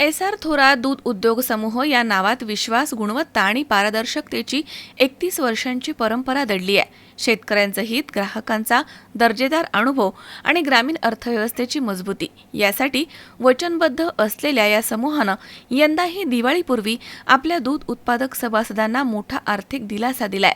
S R Thorat दूध उद्योग समूह या नावात विश्वास गुणवत्ता आणि पारदर्शकतेची एकतीस वर्षांची परंपरा दडली आहे. शेतकऱ्यांचं हित ग्राहकांचा दर्जेदार अनुभव आणि ग्रामीण अर्थव्यवस्थेची मजबूती यासाठी वचनबद्ध असलेल्या या समूहानं यंदाही दिवाळीपूर्वी आपल्या दूध उत्पादक सभासदांना मोठा आर्थिक दिलासा दिलाय.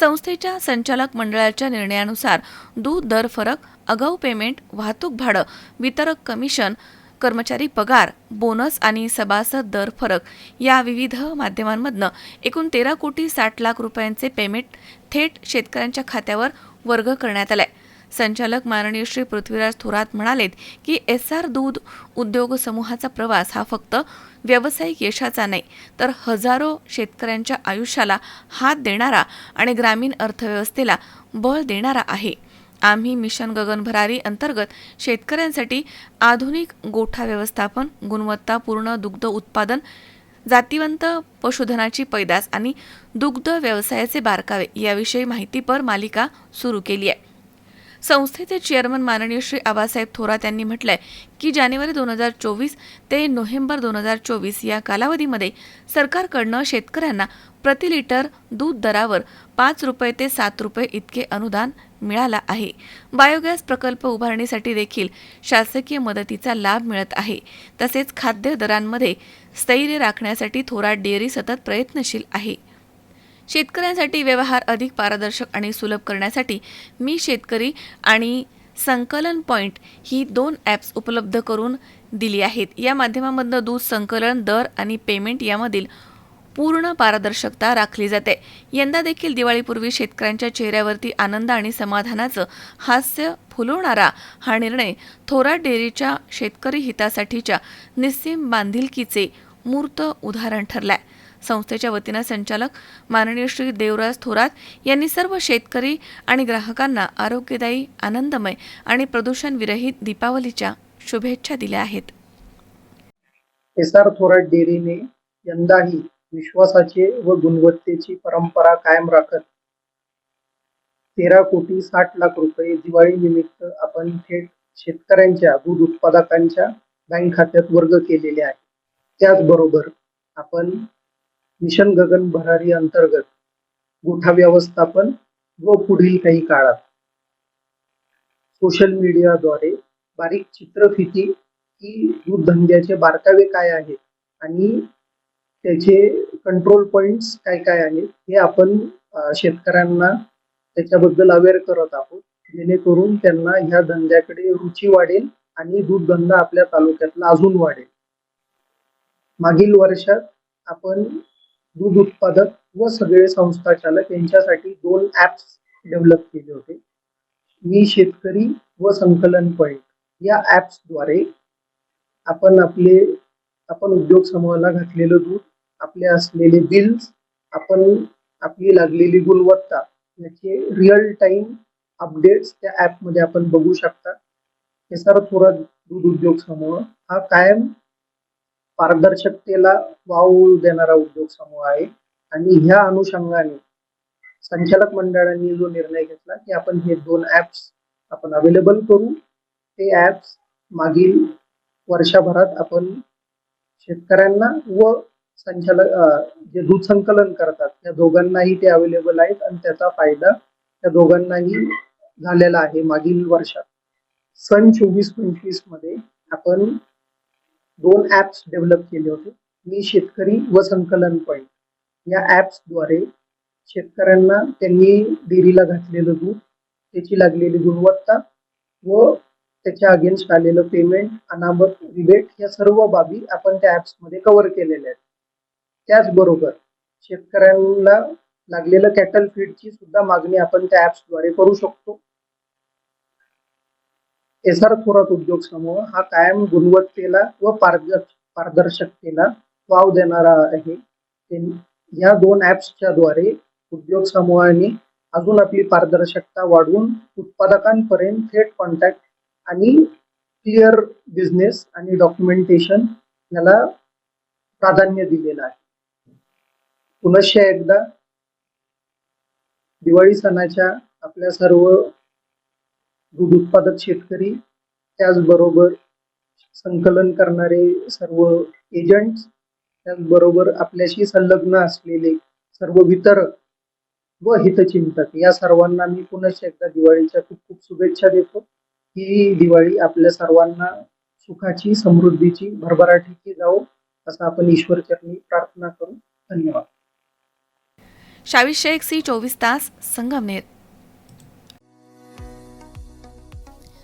संस्थेच्या संचालक मंडळाच्या निर्णयानुसार दूध दर फरक अगाऊ पेमेंट वाहतूक भाडं वितरक कमिशन कर्मचारी पगार बोनस आणि सभासद दर फरक या विविध माध्यमांमधनं एकूण तेरा कोटी साठ लाख रुपयांचे पेमेंट थेट शेतकऱ्यांच्या खात्यावर वर्ग करण्यात आलाय. संचालक माननीय श्री पृथ्वीराज थोरात म्हणालेत की एस आर दूध उद्योग समूहाचा प्रवास हा फक्त व्यावसायिक यशाचा नाही तर हजारो शेतकऱ्यांच्या आयुष्याला हात देणारा आणि ग्रामीण अर्थव्यवस्थेला बळ देणारा आहे. आम्ही मिशन गगन भरारी अंतर्गत शेतकऱ्यांसाठी आधुनिक गोठा व्यवस्थापन गुणवत्तापूर्ण दुग्ध उत्पादन जातीवंत पशुधनाची पैदास आणि दुग्ध व्यवसायाचे बारकावे याविषयी माहितीपर मालिका सुरू केली आहे. संस्थेचे चेअरमन माननीय श्री आबासाहेब थोरात यांनी म्हटलंय की जानेवारी दोन हजार चोवीस ते नोव्हेंबर दोन हजार चोवीस या कालावधीमध्ये सरकारकडनं शेतकऱ्यांना प्रति लिटर दूध दरावर पाच रुपये ते सात रुपये इतके अनुदान मिळाला आहे. बायोगॅस प्रकल्प उभारणीसाठी देखील शासकीय मदतीचा लाभ मिळत आहे. तसेच खाद्य दरांमध्ये स्थैर्य राखण्यासाठी थोरात डेअरी सतत प्रयत्नशील आहे. शेतकऱ्यांसाठी व्यवहार अधिक पारदर्शक आणि सुलभ करण्यासाठी मी शेतकरी आणि संकलन पॉईंट ही दोन ॲप्स उपलब्ध करून दिली आहेत. या माध्यमामधनं दूध संकलन दर आणि पेमेंट यामधील पूर्ण पारदर्शकता राखली जाते. यंदा देखील दिवाळीपूर्वी शेतकऱ्यांच्या चेहऱ्यावरती आनंद आणि समाधानाचं हास्य फुलवणारा हा निर्णय थोरात डेअरीच्या शेतकरी हितासाठीच्या निस्सीम बांधिलकीचे मूर्त उदाहरण ठरलाय. संस्थेच्या वतीनं संचालक माननीय श्री देवराज थोरात यांनी सर्व शेतकरी आणि ग्राहकांना आरोग्यदायी आनंदमय आणि प्रदूषणविरहित दीपावलीच्या शुभेच्छा दिल्या आहेत. एस आर थोरात डेअरीने यंदाही विश्वासाचे व गुणवत्तेची परंपरा कायम राखत तेरा कोटी साठ लाख रुपये दिवाळी निमित्त आपण थेट शेतकऱ्यांच्या दूध उत्पादकांच्या बँक खात्यात वर्ग केलेले आहे. त्याचबरोबर आपण मिशन गगन भरारी अंतर्गत गोठा व्यवस्थापन व पुढील काही काळात. सोशल मीडियाद्वारे बारीक चित्रफिती की दूध धंद्याचे बारकावे काय आहेत आणि त्याचे कंट्रोल पॉइंट्स काय काय आहेत हे आपण शेतकऱ्यांना त्याच्याबद्दल अवेअर करत आहोत. जेणेकरून त्यांना ह्या धंद्याकडे रुची वाढेल आणि दूध धंदा आपल्या तालुक्यातला अजून वाढेल. मागील वर्षात आपण दूध उत्पादक व सगळे संस्था चालक यांच्यासाठी दोन ऍप्स डेव्हलप केले होते. मी शेतकरी व संकलन पॉईंट या ऍप्सद्वारे आपण आपले आपण उद्योग समूहाला घातलेलं दूध आपले असलेले बिल्स आपण आपली लागलेली गुणवत्ता याचे रिअल टाईम अपडेट्स त्या ऍपमध्ये आपण बघू शकता. हे सर्व थोरात दूध उद्योग समूह हा कायम पारदर्शकतेला वाव देणारा उद्योग समूह आहे. आणि ह्या अनुषंगाने संचालक मंडळाने जो निर्णय घेतला की आपण हे दोन ऍप्स आपण अवेलेबल करू. ते ऍप्स मागील वर्षभरात आपण शेतकऱ्यांना व संचालक जे दूध संकलन करतात त्या दोघांनाही ते अवेलेबल आहेत आणि त्याचा फायदा त्या दोघांनाही झालेला आहे मागील वर्षात. सन चोवीस पंचवीसमध्ये आपण दोन ऍप्स डेव्हलप केले होते. मी शेतकरी व संकलन पॉईंट या ॲप्सद्वारे शेतकऱ्यांना त्यांनी डेअरीला घातलेलं दूध त्याची लागलेली गुणवत्ता व त्याच्या अगेन्स्ट आलेलं पेमेंट अनामत रिबेट या सर्व बाबी आपण त्या ॲप्समध्ये कव्हर केलेल्या आहेत. त्याचबरोबर शेतकऱ्यांना लागलेलं कॅटल फीडची सुद्धा मागणी आपण त्या ॲप्सद्वारे करू शकतो. एस आर थोरात उद्योग समूह हा कायम गुणवत्तेला व पारदर्शकतेला वाव देणारा आहे. या दोन ऍप्सच्या द्वारे उद्योग समूहाने अजून आपली पारदर्शकता वाढवून उत्पादकांपर्यंत थेट कॉन्टॅक्ट आणि क्लिअर बिझनेस आणि डॉक्युमेंटेशन याला प्राधान्य दिलेलं आहे. पुनश्च एकदा दिवाळी सणाच्या आपल्या सर्व दूध उत्पादक शेतकरी त्याचबरोबर संकलन करणारे सर्व एजंट्स त्याचबरोबर आपल्याशी संलग्न असलेले सर्व वितरक व हितचिंतक या सर्वांना मी पुनश्च एकदा दिवाळीच्या खूप खूप शुभेच्छा देतो. ही दिवाळी आपल्या सर्वांना सुखाची समृद्धीची भरभराटीची जाऊ असं आपण ईश्वरचरणी प्रार्थना करू. धन्यवाद. शावीर शेख सी चोवीस तास Sangamner.